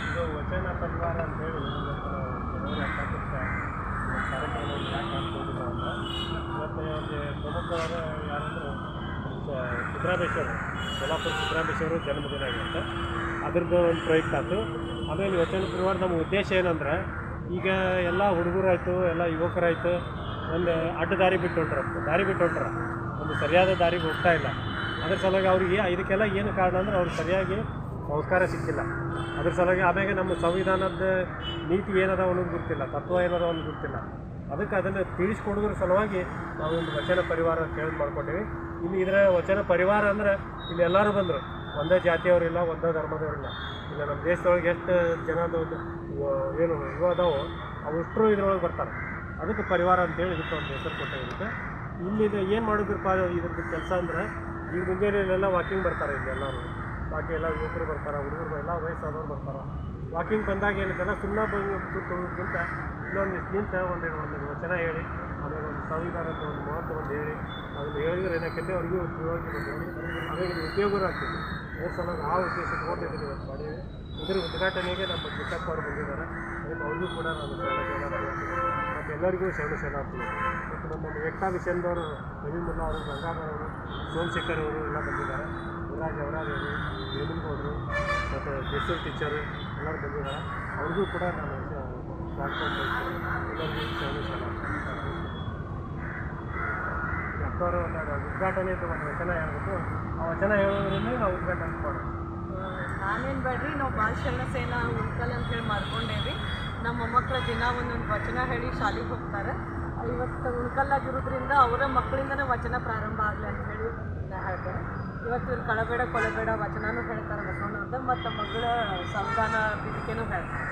ಇದು ವಚನ ಪರಿವಾರ ಅಂತ ಹೇಳಿ ಜನವರಿ ಹತ್ತೊಂಬತ್ತಕ್ಕೆ ಒಂದು ಕಾರ್ಯಕ್ರಮವನ್ನು ಯಾಕೆ ಹಾಕ್ಕೊಂಡಿಲ್ಲ ಅಂದ್ರೆ ಇವತ್ತು ಅವ್ರಿಗೆ ಪ್ರಮುಖವಾದ ಯಾರಂದ್ರೆ ಸಿದ್ದರಾಮೇಶ್ವರ ಸೋಲಾಪುರ ಸಿದ್ದರಾಮೇಶ್ವರ ಜನ್ಮದಿನ ಆಗಿರುತ್ತೆ ಅದ್ರದ್ದು ಒಂದು ಪ್ರಯುಕ್ತ ಆಯ್ತು ಆಮೇಲೆ ವಚನ ಪರಿವಾರ ನಮ್ಮ ಉದ್ದೇಶ ಏನಂದ್ರೆ ಈಗ ಎಲ್ಲ ಹುಡುಗರಾಯಿತು ಎಲ್ಲ ಯುವಕರಾಯ್ತು ಒಂದು ಅಡ್ಡ ದಾರಿ ಬಿಟ್ಟು ಹೊಂಟ್ರ ದಾರಿ ಬಿಟ್ಟು ಹೊಂಟ್ರ ಒಂದು ಸರಿಯಾದ ದಾರಿಗೆ ಹೋಗ್ತಾ ಇಲ್ಲ. ಅದ್ರ ಸಲುವಾಗಿ ಅವ್ರಿಗೆ ಇದಕ್ಕೆಲ್ಲ ಏನು ಕಾರಣ ಅಂದ್ರೆ ಅವ್ರು ಸರಿಯಾಗಿ ಸಂಸ್ಕಾರ ಸಿಕ್ಕಿಲ್ಲ. ಅದ್ರ ಸಲುವಾಗಿ ಆಮೇಲೆ ನಮ್ಮ ಸಂವಿಧಾನದ ನೀತಿ ಏನದ ಅನ್ನೋದು ಗೊತ್ತಿಲ್ಲ, ತತ್ವ ಏನದ ಅನ್ನೋದು ಗೊತ್ತಿಲ್ಲ. ಅದಕ್ಕೆ ಅದನ್ನು ತಿಳಿಸ್ಕೊಡೋದ್ರ ಸಲುವಾಗಿ ನಾವು ಒಂದು ವಚನ ಪರಿವಾರ ಕೇಳಿ ಮಾಡ್ಕೊಂಡೀವಿ ಇಲ್ಲಿ ಇದರ ವಚನ ಪರಿವಾರ ಅಂದ್ರೆ ಇಲ್ಲಿ ಎಲ್ಲರೂ ಬಂದರು. ಒಂದೇ ಜಾತಿಯವರಿಲ್ಲ ಒಂದೇ ಧರ್ಮದವರಿಲ್ಲ ಇಲ್ಲ. ನಮ್ಮ ದೇಶದೊಳಗೆ ಎಷ್ಟು ಜನದ ಒಂದು ಏನು ಇವು ಅದಾವೋ ಅವಷ್ಟರು ಇದ್ರೊಳಗೆ ಬರ್ತಾರೆ. ಅದಕ್ಕೆ ಪರಿವಾರ ಅಂತೇಳಿ ಇದಕ್ಕೆ ಒಂದು ಹೆಸರು ಕೊಟ್ಟಿರುತ್ತೆ ಇಲ್ಲಿ ಏನು ಮಾಡಿದ್ರಪ್ಪ ಇದ್ರದ್ದು ಕೆಲಸ ಅಂದ್ರೆ ಈಗ ಮುಂಜಾನೆಯಲ್ಲೆಲ್ಲ ವಾಕಿಂಗ್ ಬರ್ತಾರೆ ಇಲ್ಲಿ ಎಲ್ಲರೂ. ಬಾಕಿ ಎಲ್ಲ ಯುವಕರು ಬರ್ತಾರೆ, ಹುಡುಗರು ಎಲ್ಲ ವಯಸ್ಸಾದವ್ರು ಬರ್ತಾರೆ. ವಾಕಿಂಗ್ ಬಂದಾಗ ಏನಿದೆಲ್ಲ ಸುಮ್ಮನೆ ಬಂದು ಕೂತೋಗೋದ್ಕಿಂತ ನಿಂತು ನಿಂತ ಒಂದು ಒಂದು ವಚನ ಹೇಳಿ, ಆಮೇಲೆ ಒಂದು ಸಂವಿಧಾನದ ಒಂದು ಮಹತ್ವ ಒಂದು ಹೇಳಿ, ಅದನ್ನು ಹೇಳಿದ್ರೆ ಏನಕ್ಕೆ ಅವ್ರಿಗೂ ಬರ್ತದೆ ಅದೇ ಉಪಯೋಗನೂ ಆಗ್ತದೆ ಅದೇ ಸಲುವಾಗಿ ಆ ಉದ್ದೇಶ ತೊಗೊಂಡಿದ್ದೀನಿ ಇವತ್ತು ಮಾಡಿದ್ವಿ. ಇದ್ರ ಉದ್ಘಾಟನೆಗೆ ನಮ್ಮ ಚಿಕ್ಕಪ್ಪ ಅವರು ಬಂದಿದ್ದಾರೆ. ಅದಕ್ಕೆ ಅವ್ರಿಗೂ ಕೂಡ ನಾನು ಮತ್ತು ಎಲ್ಲರಿಗೂ ಶರಣ ಶರಣಾರ್ಥಿ ಮತ್ತು ನಮ್ಮ ವ್ಯಕ್ತಾ ವಿಷಯದವರು ರವೀಂದ್ರಲ್ಲ ಅವರು, ಗಂಗಾಧರ್ ಅವರು, ಸೋಮಶೇಖರ್ ಅವರು ಎಲ್ಲ ಬಂದಿದ್ದಾರೆ. ಗುರುರಾಜ್ ಅವರಾಜ್ ಅವರು ವೇಮನಗೌಡರು ಮತ್ತು ಗೆಸ್ಟರ್ ಟೀಚರು ಎಲ್ಲರೂ ಬಂದಿದ್ದಾರೆ ಅವ್ರಿಗೂ ಕೂಡ ನಾನು ಸ್ವಾಗತ. ಎಲ್ಲರಿಗೂ ಒಂದು ಉದ್ಘಾಟನೆ ಒಂದು ವಚನ ಹೇಳ್ಬೇಕು. ಆ ವಚನ ಹೇಳೋದ್ರಿಂದ ನಾವು ಉದ್ಘಾಟನೆ ಮಾಡೋದು. ನಾನೇನು ಬೇಡ್ರಿ, ನಾವು ಬಾಲಶರಣ ಸೇನಾ ಉಳ್ಕಲ್ ಅಂತ ಹೇಳಿ ಮಾಡ್ಕೊಂಡೇವಿ. ನಮ್ಮ ಮಕ್ಕಳ ದಿನ ಒಂದೊಂದು ವಚನ ಹೇಳಿ ಶಾಲೆಗೆ ಹೋಗ್ತಾರೆ. ಇವತ್ತು ಉಳ್ಕಲ್ಲಾಗಿರೋದ್ರಿಂದ ಅವರ ಮಕ್ಕಳಿಂದನೇ ವಚನ ಪ್ರಾರಂಭ ಆಗಲಿ ಅಂತ ಹೇಳಿ ನಾ ಹೇಳ್ತೇನೆ ಇವತ್ತು ಇವ್ರು ಕಳಬೇಡ, ಕೊಳಬೇಡ ವಚನನೂ ಹೇಳ್ತಾರೆ ಬಸವಣ್ಣವ್ರದ್ದು ಮತ್ತು ಮಗಳ ಸಂವಿಧಾನ ಬಿದಿಕೆನೂ ಹೇಳ್ತಾರೆ.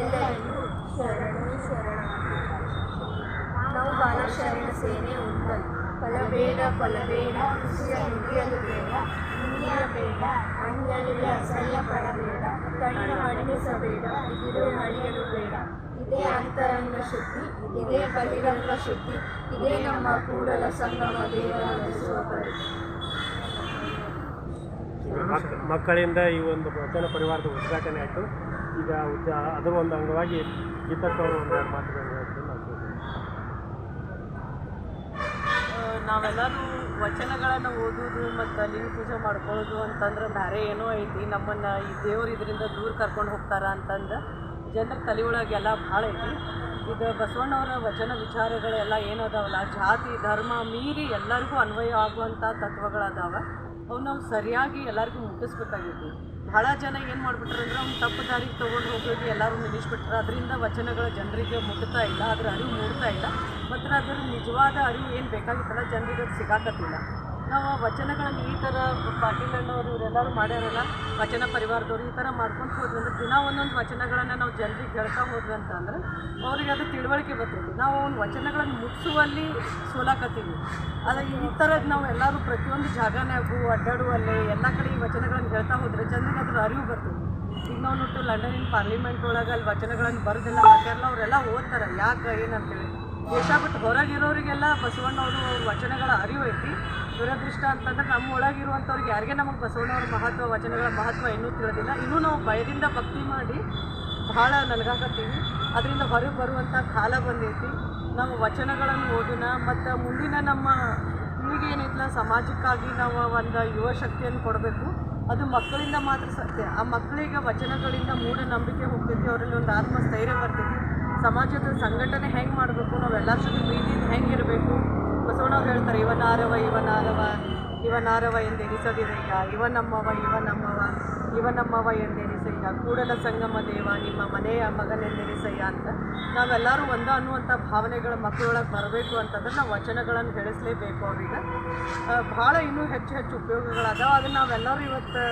ಎಲ್ಲರಿಗೂ ಶರಣು ನಾವು ಬಾಲಶರಣ ಸೇನೆ ಉಂಟಲ್ ಕೊಲಬೇಡ ಕೊಲಬೇಡ ಕೃಷಿಯ ನುಡಿಯಲು ಬೇಡ ನುಡಿಯಬೇಡ ಅಂಗಡಿಗೆ ಅಸಹ್ಯ ಪಡಬೇಡ ಕಣ್ಣು ಅಣಿಸಬೇಡ ಇದು ಅಡಿಯಲು ಬೇಡ. ಇದೇ ಅಂತರಂಗ ಶುದ್ಧಿ ಇದೇ ಬಹಿರಂಗ ಶುದ್ಧಿ ಇದೇ ನಮ್ಮ ಕೂಡಲ ಸಂಗಮ ದೇವರಾಗಿಸುವ ಪರಿ ಮಕ್ ಮಕ್ಕಳಿಂದ ಈ ಒಂದು ವಚನ ಪರಿವಾರದ ಉದ್ಘಾಟನೆ ಆಯಿತು. ಈಗ ಉದ್ದ ಅದರ ಒಂದು ಅಂಗವಾಗಿ ಗೀತಕ್ಕವರು ಒಂದು ಎರಡು ಮಾತುಗಳನ್ನು. ನಾವೆಲ್ಲರೂ ವಚನಗಳನ್ನು ಓದೋದು ಮತ್ತು ಲಿಂಗ ಪೂಜೆ ಮಾಡ್ಕೊಳ್ಳೋದು ಅಂತಂದ್ರೆ ಬೇರೆ ಏನೋ ಐತಿ. ನಮ್ಮನ್ನು ಈ ದೇವರು ಇದರಿಂದ ದೂರ ಕರ್ಕೊಂಡು ಹೋಗ್ತಾರ ಅಂತಂದು ಜನರ ತಲೆ ಒಳಗೆಲ್ಲ ಭಾಳ ಐತಿ. ಇದು ಬಸವಣ್ಣವರ ವಚನ ವಿಚಾರಗಳೆಲ್ಲ ಏನದಾವಲ್ಲ, ಜಾತಿ, ಧರ್ಮ ಮೀರಿ ಎಲ್ಲರಿಗೂ ಅನ್ವಯ ಆಗುವಂಥ ತತ್ವಗಳದಾವ. ಅವು ನಾವು ಸರಿಯಾಗಿ ಎಲ್ಲರಿಗೂ ಮುಟ್ಟಿಸ್ಬೇಕಾಗಿತ್ತು. ಭಾಳ ಜನ ಏನು ಮಾಡ್ಬಿಟ್ರು ಅಂದ್ರೆ ಅವ್ನು ತಪ್ಪು ದಾರಿಗೆ ತೊಗೊಂಡು ಹೋಗೋದು ಎಲ್ಲರೂ ನಿಲ್ಲಿಸ್ಬಿಟ್ರೆ ಅದರಿಂದ ವಚನಗಳ ಜನರಿಗೆ ಮುಟ್ತಾ ಇಲ್ಲ ಅದರ ಅರಿವು ಮೂಡ್ತಾ ಇಲ್ಲ. ಮತ್ತು ಅದರ ನಿಜವಾದ ಅರಿವು ಏನು ಬೇಕಾಗಿತ್ತಲ್ಲ, ಜನರಿಗೆ ಅದು ಸಿಗಾಕತ್ತಿಲ್ಲ. ನಾವು ವಚನಗಳನ್ನು ಈ ಥರ ಪಾಟೀಲ್ ಇವರೆಲ್ಲರೂ ಮಾಡ್ಯಾರಲ್ಲ, ವಚನ ಪರಿವಾರದವ್ರು ಈ ಥರ ಮಾಡ್ಕೊಂಡು ಹೋದ್ವಿ ಅಂದ್ರೆ ದಿನ ಒಂದೊಂದು ವಚನಗಳನ್ನು ನಾವು ಜನರಿಗೆ ಹೇಳ್ತಾ ಹೋದ್ವಿ ಅಂತಂದ್ರೆ ಅವ್ರಿಗೆ ಅದು ತಿಳುವಳಿಕೆ ಬರ್ತೈತಿ. ನಾವು ಅವ್ನ ವಚನಗಳನ್ನು ಮುಟ್ಟಿಸುವಲ್ಲಿ ಸೋಲಾಕತ್ತೀವಿ. ಅದ ಈ ಥರದ್ದು ನಾವು ಎಲ್ಲರೂ ಪ್ರತಿಯೊಂದು ಜಾಗನಾಗು ಅಡ್ಡಾಡುವಲ್ಲಿ ಎಲ್ಲ ಕಡೆ ಈ ವಚನಗಳನ್ನು ಹೇಳ್ತಾ ಹೋದ್ರೆ ಜನರಿಗೆ ಅದ್ರ ಅರಿವು ಬರ್ತೈತಿ. ಈಗ ನಾವು ನೋಡ್ತೀವಿ ಲಂಡನಿನ ಪಾರ್ಲಿಮೆಂಟ್ ಒಳಗೆ ಅಲ್ಲಿ ವಚನಗಳನ್ನು ಬರೆದಿಲ್ಲ ಹಾಕ್ಯಾರಲ್ಲ ಅವರೆಲ್ಲ ಓದ್ತಾರೆ. ಯಾಕೆ ಏನಂತೇಳಿ ದೇಶ ಬಿಟ್ಟು ಹೊರಗಿರೋರಿಗೆಲ್ಲ ಬಸವಣ್ಣವರು ಅವ್ರ ವಚನಗಳ ಅರಿವು ಐತಿ. ದುರದೃಷ್ಟ ಅಂತಂದ್ರೆ ನಮ್ಮ ಒಳಗಿರುವಂಥವ್ರಿಗೆ ಯಾರಿಗೆ ನಮಗೆ ಬಸವಣ್ಣವ್ರ ಮಹತ್ವ, ವಚನಗಳ ಮಹತ್ವ ಇನ್ನೂ ತಿಳಿದಿಲ್ಲ. ಇನ್ನೂ ನಾವು ಭಯದಿಂದ ಭಕ್ತಿ ಮಾಡಿ ಭಾಳ ನಲ್ಗಾಕತ್ತೀವಿ. ಅದರಿಂದ ಹೊರಗೆ ಬರುವಂಥ ಕಾಲ ಬಂದೈತಿ. ನಾವು ವಚನಗಳನ್ನು ಓದಿನ ಮತ್ತು ಮುಂದಿನ ನಮ್ಮ ಈಗೇನಿಲ್ಲ ಸಮಾಜಕ್ಕಾಗಿ ನಾವು ಒಂದು ಯುವ ಶಕ್ತಿಯನ್ನು ಕೊಡಬೇಕು. ಅದು ಮಕ್ಕಳಿಂದ ಮಾತ್ರ ಸತ್ಯ. ಆ ಮಕ್ಕಳಿಗೆ ವಚನಗಳಿಂದ ಮೂಢನಂಬಿಕೆ ಹೋಗ್ತೈತಿ. ಅವರಲ್ಲಿ ಒಂದು ಆತ್ಮಸ್ಥೈರ್ಯ ಬರ್ತೈತಿ. ಸಮಾಜದ ಸಂಘಟನೆ ಹೆಂಗೆ ಮಾಡಬೇಕು? ನಾವೆಲ್ಲರ ಜೊತೆ ಪ್ರೀತಿಯಿಂದ ಹೆಂಗೆ ಇರಬೇಕು? ಬಸವಣ್ಣವ್ರು ಹೇಳ್ತಾರೆ ಇವನಾರವ ಇವನಾರವ ಇವನಾರವ ಇವ ನಮ್ಮವ ಇವ ನಮ್ಮವ ಇವ ಕೂಡಲ ಸಂಗಮ ದೇವ, ನಿಮ್ಮ ಮನೆಯ ಮಗನೆಂದೆನಿಸಯ್ಯ ಅಂತ ನಾವೆಲ್ಲರೂ ಒಂದ ಅನ್ನುವಂಥ ಭಾವನೆಗಳ ಮಕ್ಕಳೊಳಗೆ ಬರಬೇಕು ಅಂತಂದ್ರೆ ನಾವು ವಚನಗಳನ್ನು ಬೆಳೆಸಲೇಬೇಕು ಅವ್ರಿಗೆ. ಭಾಳ ಇನ್ನೂ ಹೆಚ್ಚು ಹೆಚ್ಚು ಉಪಯೋಗಗಳದಾವ. ಅದನ್ನು ನಾವೆಲ್ಲರೂ ಇವತ್ತು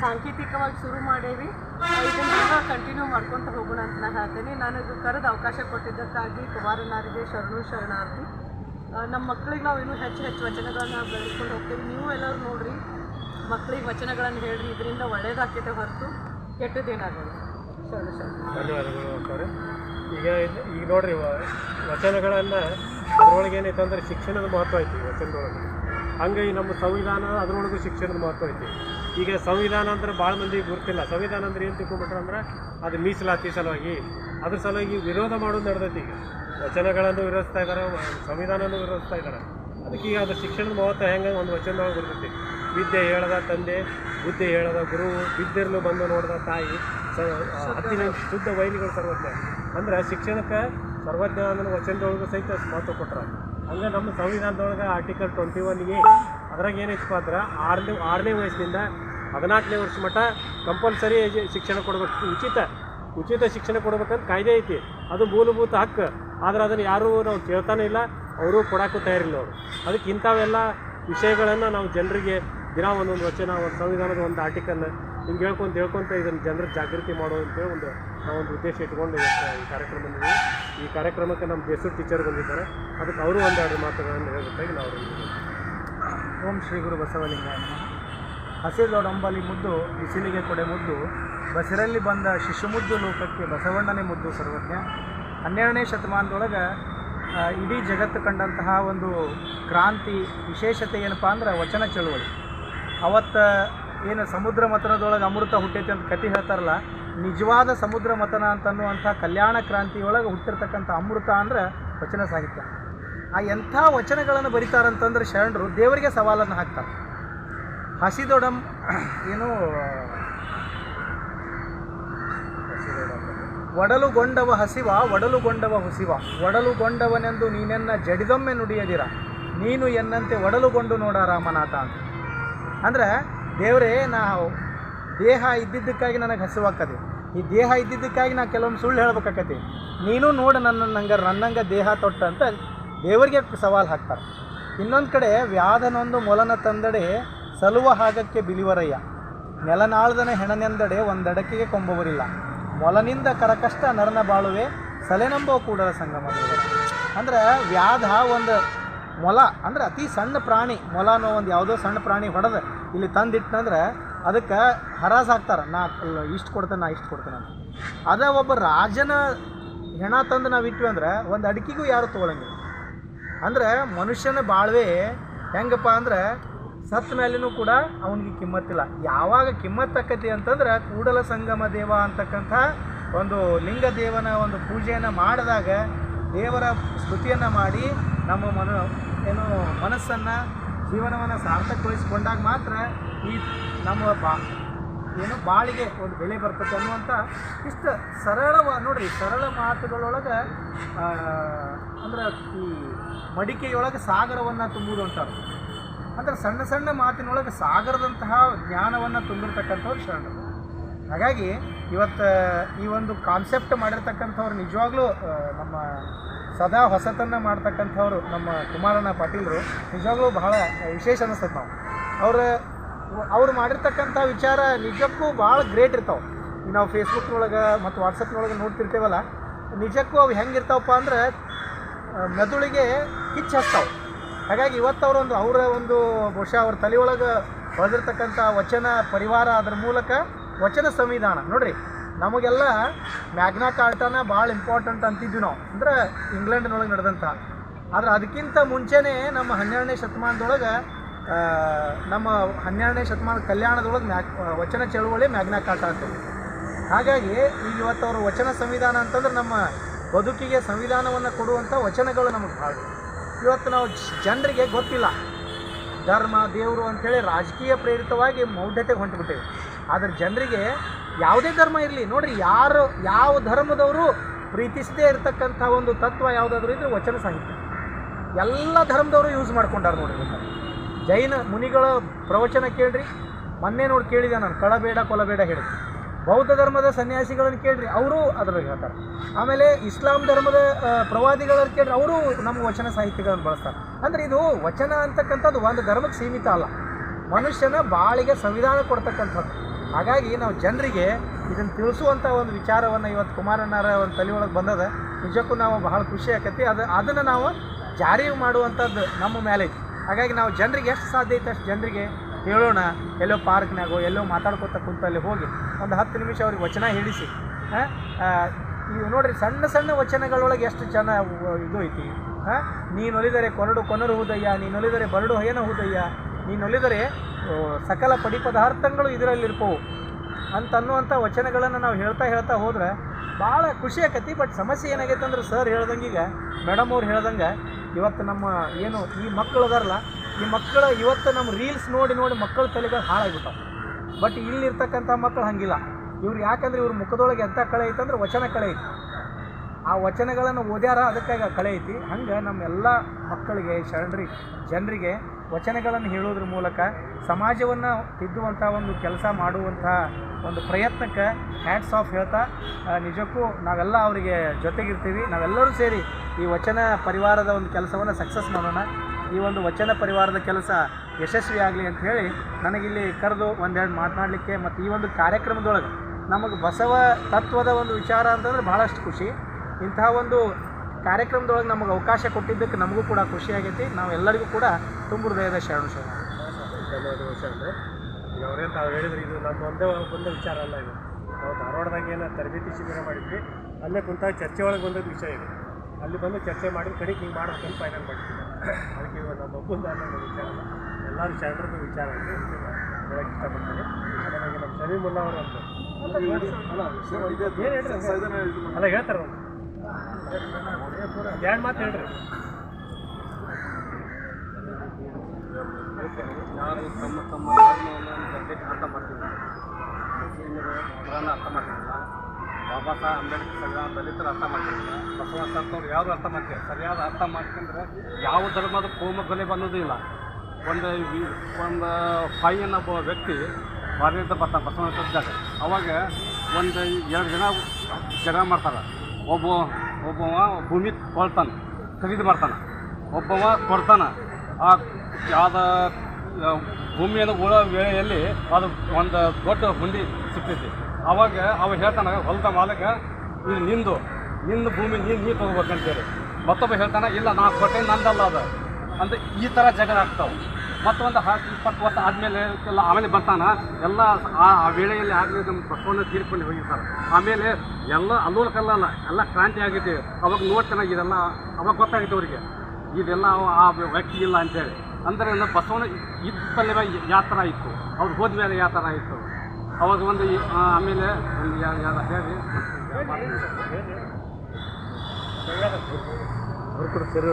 ಸಾಂಕೇತಿಕವಾಗಿ ಶುರು ಮಾಡೇವಿ. ಇದನ್ನೆಲ್ಲ ಕಂಟಿನ್ಯೂ ಮಾಡ್ಕೊತ ಹೋಗೋಣ ಅಂತ ನಾನು ಹೇಳ್ತೀನಿ. ನನಗೆ ಕರೆದು ಅವಕಾಶ ಕೊಟ್ಟಿದ್ದಕ್ಕಾಗಿ ಕುಮಾರನಾರಿಗೆ ಶರಣು ಶರಣಾರ್ಥಿ. ನಮ್ಮ ಮಕ್ಕಳಿಗೆ ನಾವು ಇನ್ನೂ ಹೆಚ್ಚು ಹೆಚ್ಚು ವಚನಗಳನ್ನು ಬೆಳೆಸ್ಕೊಂಡು ಹೋಗ್ತೀವಿ. ನೀವು ಎಲ್ಲರೂ ನೋಡಿರಿ ಮಕ್ಕಳಿಗೆ ವಚನಗಳನ್ನು ಹೇಳ್ರಿ. ಇದರಿಂದ ಒಳ್ಳೇದಾಗ್ತೈತೆ ಹೊರತು. ಧನ್ಯವಾದಗಳು ಈಗ ಈಗ ನೋಡ್ರಿ ವಚನಗಳನ್ನ ಅದ್ರೊಳಗೆ ಏನೈತೆ ಅಂದ್ರೆ ಶಿಕ್ಷಣದ ಮಹತ್ವ ಐತಿ ವಚನದೊಳಗೆ. ಹಂಗೆ ಈ ನಮ್ಮ ಸಂವಿಧಾನ, ಅದ್ರೊಳಗೂ ಶಿಕ್ಷಣದ ಮಹತ್ವ ಐತಿ. ಈಗ ಸಂವಿಧಾನ ಅಂದ್ರೆ ಭಾಳ ಮಂದಿ ಗೊತ್ತಿಲ್ಲ ಸಂವಿಧಾನ ಅಂದ್ರೆ ಏನು ತಿಳ್ಕೊಂಬಿಟ್ರೆ ಅಂದ್ರೆ ಅದು ಮೀಸಲಾತಿ ಸಲುವಾಗಿ. ಅದ್ರ ಸಲುವಾಗಿ ವಿರೋಧ ಮಾಡೋದು ನಡೆದೈತಿ ಈಗ. ವಚನಗಳನ್ನು ವಿರೋಧಿಸ್ತಾ ಇದ್ದಾರೆ ಸಂವಿಧಾನನೂ ವಿರೋಧಿಸ್ತಾ ಇದ್ದಾರೆ ಅದಕ್ಕೆ ಈಗ ಅದು ಶಿಕ್ಷಣದ ಮಹತ್ವ ಹೆಂಗೆ, ಒಂದು ವಚನದೊಳಗೆ ಬರ್ತೈತಿ. ವಿದ್ಯೆ ಹೇಳದ ತಂದೆ, ಬುದ್ಧಿ ಹೇಳದ ಗುರು, ಬಿದ್ದಿರಲು ಬಂದು ನೋಡಿದ ತಾಯಿ, ಸ ಹತ್ತಿನ ಶುದ್ಧ ವೈಲಿಗಳು ಸರ್ವಜ್ಞ. ಅಂದ್ರೆ ಶಿಕ್ಷಣಕ್ಕೆ ಸರ್ವಜ್ಞ ಅನ್ನೋ ವಚನದೊಳಗೂ ಸಹಿತ ಮಹತ್ವ ಕೊಟ್ಟರು ಹಂಗೆ ನಮ್ಮ ಸಂವಿಧಾನದೊಳಗೆ ಆರ್ಟಿಕಲ್ ಟ್ವೆಂಟಿ ಒನ್ಗೆ ಅದ್ರಾಗ ಏನೈತಪ್ಪ ಅಂದ್ರೆ ಆರನೇ ಆರನೇ ವಯಸ್ಸಿನಿಂದ ಹದಿನಾಲ್ಕನೇ ವರ್ಷ ಮಟ್ಟ ಕಂಪಲ್ಸರಿ ಶಿಕ್ಷಣ ಕೊಡಬೇಕು. ಉಚಿತ ಉಚಿತ ಶಿಕ್ಷಣ ಕೊಡ್ಬೇಕಂತ ಕಾಯ್ದೆ ಐತಿ. ಅದು ಮೂಲಭೂತ ಹಕ್ಕು. ಆದ್ರೆ ಅದನ್ನು ಯಾರೂ ನಾವು ಕೇಳ್ತಾನೆ ಇಲ್ಲ, ಅವರು ಕೊಡೋಕ್ಕೂ ತಯಾರಿಲ್ಲ ಅವರು. ಅದಕ್ಕೆ ಇಂಥವೆಲ್ಲ ವಿಷಯಗಳನ್ನು ನಾವು ಜನರಿಗೆ ದಿನ ಒಂದೊಂದು ವಚನ, ಒಂದು ಸಂವಿಧಾನದ ಒಂದು ಆರ್ಟಿಕಲ್ ಹಿಂಗೆ ಹೇಳ್ಕೊಂತ ಹೇಳ್ಕೊಂತ ಇದನ್ನು ಜನರ ಜಾಗೃತಿ ಮಾಡೋ ಅಂತೇಳಿ ಒಂದು ಒಂದು ಉದ್ದೇಶ ಇಟ್ಕೊಂಡು ಈ ಕಾರ್ಯಕ್ರಮದಲ್ಲಿ. ಈ ಕಾರ್ಯಕ್ರಮಕ್ಕೆ ನಮ್ಮ ಬೇಸೂರು ಟೀಚರ್ ಬಂದಿದ್ದಾರೆ. ಅದಕ್ಕೆ ಅವರು ಒಂದೆರಡು ಮಾತುಗಳನ್ನು ಹೇಳಬೇಕಾಗಿ ನಾವು ಓಂ ಶ್ರೀ ಗುರು ಬಸವಲಿಂಗ ನಮಃ. ಹಸಿದೊಡಂಬಲಿ ಮುದ್ದು, ಬಿಸಿಲಿಗೆ ಕೊಡೆ ಮುದ್ದು, ಬಸಿರಲ್ಲಿ ಬಂದ ಶಿಶುಮುದ್ದು ಲೋಕಕ್ಕೆ ಬಸವಣ್ಣನೇ ಮುದ್ದು ಸರ್ವಜ್ಞ. ಹನ್ನೆರಡನೇ ಶತಮಾನದೊಳಗೆ ಇಡೀ ಜಗತ್ತು ಕಂಡಂತಹ ಒಂದು ಕ್ರಾಂತಿ ವಿಶೇಷತೆ ಏನಪ್ಪ ಅಂದ್ರೆ ವಚನ ಚಳುವಳಿ. ಅವತ್ತು ಏನು ಸಮುದ್ರ ಮಥನದೊಳಗೆ ಅಮೃತ ಹುಟ್ಟೈತಿ ಅಂತ ಕತೆ ಹೇಳ್ತಾರಲ್ಲ, ನಿಜವಾದ ಸಮುದ್ರ ಮಥನ ಅಂತನ್ನುವಂಥ ಕಲ್ಯಾಣ ಕ್ರಾಂತಿಯೊಳಗೆ ಹುಟ್ಟಿರ್ತಕ್ಕಂಥ ಅಮೃತ ಅಂದ್ರೆ ವಚನ ಸಾಹಿತ್ಯ. ಆ ಎಂಥ ವಚನಗಳನ್ನು ಬರೀತಾರಂತಂದ್ರೆ ಶರಣರು ದೇವರಿಗೆ ಸವಾಲನ್ನು ಹಾಕ್ತಾರೆ. ಹಸಿದೊಡಂ ಏನು, ಒಡಲುಗೊಂಡವ ಹಸಿವ, ಒಡಲುಗೊಂಡವ ಹುಸಿವ. ಒಡಲುಗೊಂಡವನೆಂದು ನೀನೆನ್ನ ಜಡಿದೊಮ್ಮೆ ನುಡಿಯದಿರ. ನೀನು ಎನ್ನಂತೆ ಒಡಲುಗೊಂಡು ನೋಡ ರಾಮನಾಥ ಅಂತ. ಅಂದ್ರೆ ದೇವರೇ, ನಾವು ದೇಹ ಇದ್ದಿದ್ದಕ್ಕಾಗಿ ನನಗೆ ಹಸಿವಾಗ್ತದೆ. ಈ ದೇಹ ಇದ್ದಿದ್ದಕ್ಕಾಗಿ ನಾ ಕೆಲವೊಂದು ಸುಳ್ಳು ಹೇಳ್ಬೇಕಾಕತಿ. ನೀನು ನೋಡು ನನ್ನ ನಂಗೆ, ನನ್ನಂಗೆ ದೇಹ ತೊಟ್ಟ ಅಂತ ದೇವರಿಗೆ ಸವಾಲು ಹಾಕ್ತಾರೆ. ಇನ್ನೊಂದು ಕಡೆ ವ್ಯಾಧನೊಂದು ಮೊಲನ ತಂದಡೆ ಸಲುವ ಹಾಗಕ್ಕೆ ಬಿಲಿವರಯ್ಯ. ನೆಲನಾಳ್ದನ ಹೆಣನೆಂದಡೆ ಒಂದಡಕಿಗೆ ಕೊಂಬವರಿಲ್ಲ. ಮೊಲನಿಂದ ಕರಕಷ್ಟ ನರನ ಬಾಳುವೆ ಸಲೆನಂಬೋ ಕೂಡಲ ಸಂಗಮ. ಅಂದ್ರೆ ವ್ಯಾಧ ಒಂದು ಮೊಲ ಅಂದ್ರೆ ಅತಿ ಸಣ್ಣ ಪ್ರಾಣಿ, ಮೊಲ ಅನ್ನೋ ಒಂದು ಯಾವುದೋ ಸಣ್ಣ ಪ್ರಾಣಿ ಹೊಡೆದು ಇಲ್ಲಿ ತಂದಿಟ್ಟಂದ್ರೆ ಅದಕ್ಕೆ ಹರಾಸ ಹಾಕ್ತಾರೆ ನಾ ಇಷ್ಟು ಕೊಡ್ತೇನೆ, ನಾ ಇಷ್ಟು ಕೊಡ್ತೇನೆ ಅಂತ. ಅದ ಒಬ್ಬ ರಾಜನ ಹೆಣ ತಂದು ನಾವು ಇಟ್ವಿ ಅಂದ್ರೆ ಒಂದು ಅಡಿಕೆಗೂ ಯಾರು ತೊಗೊಳಂಗಿಲ್ಲ. ಅಂದ್ರೆ ಮನುಷ್ಯನ ಬಾಳ್ವೆ ಹೆಂಗಪ್ಪ ಅಂದ್ರೆ ಸತ್ ಮೇಲೆನೂ ಕೂಡ ಅವನಿಗೆ ಕಿಮ್ಮತ್ತಿಲ್ಲ. ಯಾವಾಗ ಕಿಮ್ಮತ್ತಕ್ಕತಿ ಅಂತಂದ್ರೆ ಕೂಡಲ ಸಂಗಮ ದೇವ ಅಂತಕ್ಕಂಥ ಒಂದು ಲಿಂಗ ದೇವನ ಒಂದು ಪೂಜೆಯನ್ನು ಮಾಡಿದಾಗ ದೇವರ ಸ್ತುತಿಯನ್ನು ಮಾಡಿ ನಮ್ಮ ಮನ ಏನು ಮನಸ್ಸನ್ನು, ಜೀವನವನ್ನು ಸಾರ್ಥಕಗೊಳಿಸಿಕೊಂಡಾಗ ಮಾತ್ರ ಈ ನಮ್ಮ ಬಾ, ಏನು ಬಾಳಿಗೆ ಒಂದು ಬೆಲೆ ಬರ್ತದೆ ಅನ್ನುವಂಥ ಇಷ್ಟು ಸರಳವ ನೋಡಿರಿ, ಸರಳ ಮಾತುಗಳೊಳಗೆ ಅಂದ್ರೆ ಈ ಮಡಿಕೆಯೊಳಗೆ ಸಾಗರವನ್ನು ತುಂಬುವುದು ಅಂತಾರೆ. ಅಂದ್ರೆ ಸಣ್ಣ ಸಣ್ಣ ಮಾತಿನೊಳಗೆ ಸಾಗರದಂತಹ ಜ್ಞಾನವನ್ನು ತುಂಬಿರ್ತಕ್ಕಂಥವ್ರು ಶರಣರು ಹಾಗಾಗಿ ಇವತ್ತು ಈ ಒಂದು ಕಾನ್ಸೆಪ್ಟ್ ಮಾಡಿರ್ತಕ್ಕಂಥವ್ರು ನಿಜವಾಗ್ಲೂ ನಮ್ಮ ಸದಾ ಹೊಸತನ್ನು ಮಾಡ್ತಕ್ಕಂಥವ್ರು ನಮ್ಮ ಕುಮಾರಣ್ಣ ಪಾಟೀಲರು, ನಿಜವಾಗ್ಲೂ ಬಹಳ ವಿಶೇಷ ಅನಿಸ್ತದೆ ನಾವು. ಅವ್ರ, ಅವ್ರು ಮಾಡಿರ್ತಕ್ಕಂಥ ವಿಚಾರ ನಿಜಕ್ಕೂ ಭಾಳ ಗ್ರೇಟ್ ಇರ್ತಾವೆ. ನಾವು ಫೇಸ್ಬುಕ್ನೊಳಗೆ ಮತ್ತು ವಾಟ್ಸಪ್ನೊಳಗೆ ನೋಡ್ತಿರ್ತೇವಲ್ಲ, ನಿಜಕ್ಕೂ ಅವು ಹೆಂಗಿರ್ತಾವಪ್ಪ ಅಂದ್ರೆ ಮೆದುಳಿಗೆ ಕಿಚ್ಚು ಹಚ್ತಾವೆ. ಹಾಗಾಗಿ ಇವತ್ತು ಅವರೊಂದು ಅವರ ಒಂದು ಬಹುಶಃ ಅವ್ರ ತಲೆಯೊಳಗೆ ಹೊಳೆದಿರ್ತಕ್ಕಂಥ ವಚನ ಪರಿವಾರ ಅದರ ಮೂಲಕ ವಚನ ಸಂವಿಧಾನ. ನೋಡ್ರಿ ನಮಗೆಲ್ಲ ಮ್ಯಾಗ್ನಾ ಕಾರ್ಟಾನ ಭಾಳ ಇಂಪಾರ್ಟೆಂಟ್ ಅಂತಿದ್ವಿ ನಾವು. ಅಂದ್ರೆ ಇಂಗ್ಲೆಂಡ್ನೊಳಗೆ ನಡೆದಂಥ ಆದ್ರೆ ಅದಕ್ಕಿಂತ ಮುಂಚೆನೇ ನಮ್ಮ ಹನ್ನೆರಡನೇ ಶತಮಾನದೊಳಗೆ ನಮ್ಮ ಹನ್ನೆರಡನೇ ಶತಮಾನ ಕಲ್ಯಾಣದೊಳಗೆ ಮ್ಯಾಗ್ ವಚನ ಚಳುವಳಿ ಮ್ಯಾಗ್ನಾ ಕಾರ್ಟ ಅಂತ ಹಾಗಾಗಿ ಈಗ ಇವತ್ತು ಅವರು ವಚನ ಸಂವಿಧಾನ ಅಂತಂದ್ರೆ ನಮ್ಮ ಬದುಕಿಗೆ ಸಂವಿಧಾನವನ್ನು ಕೊಡುವಂಥ ವಚನಗಳು ನಮಗೆ ಭಾಳ. ಇವತ್ತು ನಾವು ಜನರಿಗೆ ಗೊತ್ತಿಲ್ಲ. ಧರ್ಮ, ದೇವರು ಅಂಥೇಳಿ ರಾಜಕೀಯ ಪ್ರೇರಿತವಾಗಿ ಮೌಢ್ಯತೆಗೆ ಹೊಂಟ್ಬಿಟ್ಟೇವೆ. ಆದರೆ ಜನರಿಗೆ ಯಾವುದೇ ಧರ್ಮ ಇರಲಿ. ನೋಡ್ರಿ, ಯಾರು, ಯಾವ ಧರ್ಮದವರು ಪ್ರೀತಿಸದೇ ಇರತಕ್ಕಂಥ ಒಂದು ತತ್ವ ಯಾವುದಾದ್ರೂ ಇದ್ರೆ ವಚನ ಸಾಹಿತ್ಯ. ಎಲ್ಲ ಧರ್ಮದವರು ಯೂಸ್ ಮಾಡ್ಕೊಂಡಾರ ನೋಡ್ರಿ. ಜೈನ ಮುನಿಗಳ ಪ್ರವಚನ ಕೇಳ್ರಿ. ಮೊನ್ನೆ ನೋಡಿ ಕೇಳಿದೆ ನಾನು ಕಳಬೇಡ ಕೊಲಬೇಡ ಹೇಳಿ ಬೌದ್ಧ ಧರ್ಮದ ಸನ್ಯಾಸಿಗಳನ್ನು ಕೇಳ್ರಿ, ಅವರು ಅದ್ರಲ್ಲಿ ಹೇಳ್ತಾರೆ. ಆಮೇಲೆ ಇಸ್ಲಾಂ ಧರ್ಮದ ಪ್ರವಾದಿಗಳನ್ನು ಕೇಳ್ರಿ, ಅವರು ನಮ್ಮ ವಚನ ಸಾಹಿತ್ಯಗಳನ್ನು ಬಳಸ್ತಾರೆ. ಅಂದರೆ ಇದು ವಚನ ಅಂತಕ್ಕಂಥದ್ದು ಒಂದು ಧರ್ಮಕ್ಕೆ ಸೀಮಿತ ಅಲ್ಲ. ಮನುಷ್ಯನ ಬಾಳಿಗೆ ಸಂವಿಧಾನ ಕೊಡ್ತಕ್ಕಂಥದ್ದು. ಹಾಗಾಗಿ ನಾವು ಜನರಿಗೆ ಇದನ್ನು ತಿಳಿಸುವಂಥ ಒಂದು ವಿಚಾರವನ್ನು ಇವತ್ತು ಕುಮಾರಣ್ಣರ ಒಂದು ಒಳಗೆ ಬಂದದ. ನಿಜಕ್ಕೂ ನಾವು ಬಹಳ ಖುಷಿ ಆಕತಿ. ಅದು ಅದನ್ನು ನಾವು ಜಾರಿ ಮಾಡುವಂಥದ್ದು ನಮ್ಮ ಮೇಲೆ ಹಾಗಾಗಿ ನಾವು ಜನರಿಗೆ ಎಷ್ಟು ಸಾಧ್ಯ ಐತೆ ಅಷ್ಟು ಜನರಿಗೆ ಹೇಳೋಣ. ಎಲ್ಲೋ ಪಾರ್ಕ್ನಾಗೋ ಎಲ್ಲೋ ಮಾತಾಡ್ಕೊತ ಕುಂತಲ್ಲಿ ಹೋಗಿ ಒಂದು ಹತ್ತು ನಿಮಿಷ ಅವ್ರಿಗೆ ವಚನ ಹೇಳಿಸಿ. ಆ, ನೋಡಿರಿ ಸಣ್ಣ ಸಣ್ಣ ವಚನಗಳೊಳಗೆ ಎಷ್ಟು ಜನ ಇದು ಐತಿ. ಹಾಂ ನೀನು ಒಲಿದರೆ ಕೊರಡು ಕೊನರು ಹೂದಯ್ಯ ನೀನು ಒಲಿದರೆ ಬರಡು ಹಯನಹುದಯ್ಯ ನೀನೊಲಿದರೆ ಸಕಲ ಪಡಿ ಪದಾರ್ಥಗಳು ಇದರಲ್ಲಿರ್ಪವು ಅಂತ ಅನ್ನುವಂಥ ವಚನಗಳನ್ನು ನಾವು ಹೇಳ್ತಾ ಹೇಳ್ತಾ ಹೋದ್ರೆ, ಭಾಳ ಖುಷಿ ಆಕತಿ, ಬಟ್ ಸಮಸ್ಯೆ ಏನಾಗೈತೆ ಅಂದ್ರೆ ಸರ್ ಹೇಳ್ದಂಗೆ ಈಗ ಮೇಡಮ್ ಅವ್ರು ಹೇಳ್ದಂಗೆ, ಇವತ್ತು ನಮ್ಮ ಏನು ಈ ಮಕ್ಕಳು ಅದಾರಲ್ಲ, ಈ ಮಕ್ಕಳು ಇವತ್ತು ನಮ್ಮ ರೀಲ್ಸ್ ನೋಡಿ ನೋಡಿ ಮಕ್ಕಳ ತಲೆಗಳು ಹಾಳಾಗ್ಬಿಟ್ಟವು. ಬಟ್ ಇಲ್ಲಿರ್ತಕ್ಕಂಥ ಮಕ್ಕಳು ಹಂಗಿಲ್ಲ. ಇವ್ರು ಯಾಕಂದ್ರೆ ಇವ್ರ ಮುಖದೊಳಗೆ ಎಂಥ ಕಳೆ ಐತಂದ್ರೆ ವಚನ ಕಳೆ ಐತಿ. ಆ ವಚನಗಳನ್ನು ಓದ್ಯಾರ, ಅದಕ್ಕಾಗಿ ಕಳೆ ಐತಿ. ಹಂಗೆ ನಮ್ಮ ಎಲ್ಲ ಮಕ್ಕಳಿಗೆ, ಶರಣರಿಗೆ, ಜನರಿಗೆ ವಚನಗಳನ್ನು ಹೇಳೋದ್ರ ಮೂಲಕ ಸಮಾಜವನ್ನು ತಿದ್ದುವಂಥ ಒಂದು ಕೆಲಸ ಮಾಡುವಂಥ ಒಂದು ಪ್ರಯತ್ನಕ್ಕೆ ಹ್ಯಾಟ್ಸ್ ಆಫ್ ಹೇಳ್ತಾ ನಿಜಕ್ಕೂ ನಾವೆಲ್ಲ ಅವರಿಗೆ ಜೊತೆಗಿರ್ತೀವಿ. ನಾವೆಲ್ಲರೂ ಸೇರಿ ಈ ವಚನ ಪರಿವಾರದ ಒಂದು ಕೆಲಸವನ್ನು ಸಕ್ಸಸ್ ಮಾಡೋಣ. ಈ ಒಂದು ವಚನ ಪರಿವಾರದ ಕೆಲಸ ಯಶಸ್ವಿ ಆಗಲಿ ಅಂತ ಹೇಳಿ ನನಗಿಲ್ಲಿ ಕರೆದು ಒಂದೆರಡು ಮಾತನಾಡಲಿಕ್ಕೆ ಮತ್ತು ಈ ಒಂದು ಕಾರ್ಯಕ್ರಮದೊಳಗೆ ನಮಗೆ ಬಸವ ತತ್ವದ ಒಂದು ವಿಚಾರ ಅಂತಂದ್ರೆ ಭಾಳಷ್ಟು ಖುಷಿ. ಇಂತಹ ಒಂದು ಕಾರ್ಯಕ್ರಮದೊಳಗೆ ನಮಗೆ ಅವಕಾಶ ಕೊಟ್ಟಿದ್ದಕ್ಕೆ ನಮಗೂ ಕೂಡ ಖುಷಿಯಾಗೈತಿ ನಾವೆಲ್ಲರಿಗೂ ಕೂಡ ತುಂಬ ಹೃದಯದ ಶರಣು ಶರಣ. ಧನ್ಯವಾದಗಳು ಈಗ ಅವ್ರೇನು ತಾವು ಹೇಳಿದ್ರು ಇದು ನಮ್ಮ ಒಂದೇ ಬಂದ ವಿಚಾರ ಅಲ್ಲ ಇದು. ನಾವು ಧಾರವಾಡದಾಗ ಏನು ತರಬೇತಿ ಶಿಬಿರ ಮಾಡಿದ್ವಿ ಅಲ್ಲೇ ಕುಂತಾಗ ಚರ್ಚೆ ಒಳಗೆ ಬಂದದ್ದು ವಿಷಯ ಇದು. ಅಲ್ಲಿ ಬಂದು ಚರ್ಚೆ ಮಾಡಿ ಕಡೆಗೆ ಹಿಂಗೆ ಮಾಡ್ಬೇಕಂತ ಫೈನಲ್ ಮಾಡ್ತೀವಿ ಅದಕ್ಕೆ ಇವಾಗ ನಮ್ಮ ಒಬ್ಬಂದ ಅನ್ನೋ ವಿಚಾರ ಅಲ್ಲ. ಎಲ್ಲರೂ ಶರಣರದ್ದು ವಿಚಾರ ಅಂತ ಹೇಳಕ್ಕೆ ಇಷ್ಟಪಡ್ತೀನಿ. ಅದರಾಗೆ ನಮ್ಮ ಶಮಿ ಮುಲ್ಲಾ ಅವರು ಅಂತ ಅಲ್ಲ ಹೇಳ್ತಾರೆ ಅವ್ರು. ಎರಡು ಮಾತು ಹೇಳ್ರಿ. ಯಾರು ತಮ್ಮ ತಮ್ಮ ಧರ್ಮವನ್ನು ಜಗತ್ತಿಗೆ ಅರ್ಥ ಮಾಡ್ತಿದ್ದಾರೆ ಮುಸ್ಲಿಮರು ಕುರಾನ ಅರ್ಥ ಮಾಡ್ತಿರಲಿಲ್ಲ ಬಾಬಾ ಸಾಹೇಬ್ ಅಂಬೇಡ್ಕರ್ ದಲಿತರು ಅರ್ಥ ಮಾಡ್ತಿರಲಿಲ್ಲ ಬಸವ ಸಂತವ್ರು ಯಾರು ಅರ್ಥ ಮಾಡ್ತಾರೆ ಸರಿಯಾದ ಅರ್ಥ ಮಾಡ್ಕೊಂಡ್ರೆ ಯಾವ ಧರ್ಮದ ಕೋಮ ಕೊಲೆ ಇಲ್ಲ. ಒಂದು ಒಂದು ಫೈನ್ ಒಬ್ಬ ವ್ಯಕ್ತಿ ಬಾರಿಯಿಂದ ಬರ್ತಾನೆ ಬಸವನ ಸಜ್ಜಾಗ ಅವಾಗ ಒಂದು ಎರಡು ಜನ ಜಗಳ ಮಾಡ್ತಾರೆ. ಒಬ್ಬ, ಒಬ್ಬವ ಭೂಮಿ ಕೊಳ್ತಾನೆ ಖರೀದಿ ಮಾಡ್ತಾನೆ. ಒಬ್ಬವ ಕೊಡ್ತಾನೆ. ಆ, ಯಾವ್ದ ಭೂಮಿಯನ್ನು ಉಳೋ ವೇಳೆಯಲ್ಲಿ ಅದು ಒಂದು ದೊಡ್ಡ ಹುಂಡಿ ಸಿಗ್ತೈತಿ. ಅವಾಗ ಅವ ಹೇಳ್ತಾನೆ, ಹೊಲದ ಮಾಲಕ ಇದು ನಿಂದು ನಿಂದು ಭೂಮಿ ನೀನು ನೀ ತೊಗೋಬೇಕಂತೇಳಿ. ಮತ್ತೊಬ್ಬ ಹೇಳ್ತಾನೆ, ಇಲ್ಲ, ನಾ ಕೊಟ್ಟೆ, ನಂದಲ್ಲ ಅದು. ಅಂದರೆ ಈ ಥರ ಜಗಳ ಆಗ್ತಾವೆ. ಮತ್ತೊಂದು ಹತ್ತು ಇಪ್ಪತ್ತು ವರ್ಷ ಆದಮೇಲೆ ಎಲ್ಲ ಆಮೇಲೆ ಬರ್ತಾನೆ, ಎಲ್ಲ ಆ ಆ ವೇಳೆಯಲ್ಲಿ ಆಗಲಿ, ನಮ್ಮ ಬಸವಣ್ಣ ತೀರ್ಕೊಂಡು ಹೋಗಿರ್ತಾರೆ. ಆಮೇಲೆ ಎಲ್ಲ ಅಲ್ಲೋಲ ಕಲ್ಲಲ್ಲ ಎಲ್ಲ ಕ್ರಾಂತಿ ಆಗಿದೆ ಅವಾಗ ನೋಡ್ತಾನೆ ಇದೆಲ್ಲ, ಅವಾಗ ಗೊತ್ತಾಗುತ್ತೆ ಅವರಿಗೆ. ಇದೆಲ್ಲ ಆ ವ್ಯಕ್ತಿ ಇಲ್ಲ ಅಂತೇಳಿ. ಅಂದರೆ ಬಸವನ ಯಾವ ಥರ ಇತ್ತು. ಅವ್ರು ಹೋದ ಮೇಲೆ ಥರ ಇತ್ತು. ಅವಾಗ ಒಂದು ಆಮೇಲೆ ಒಂದು ಹೇಳಿ. ಅವ್ರು ಕೂಡ ಸರಿ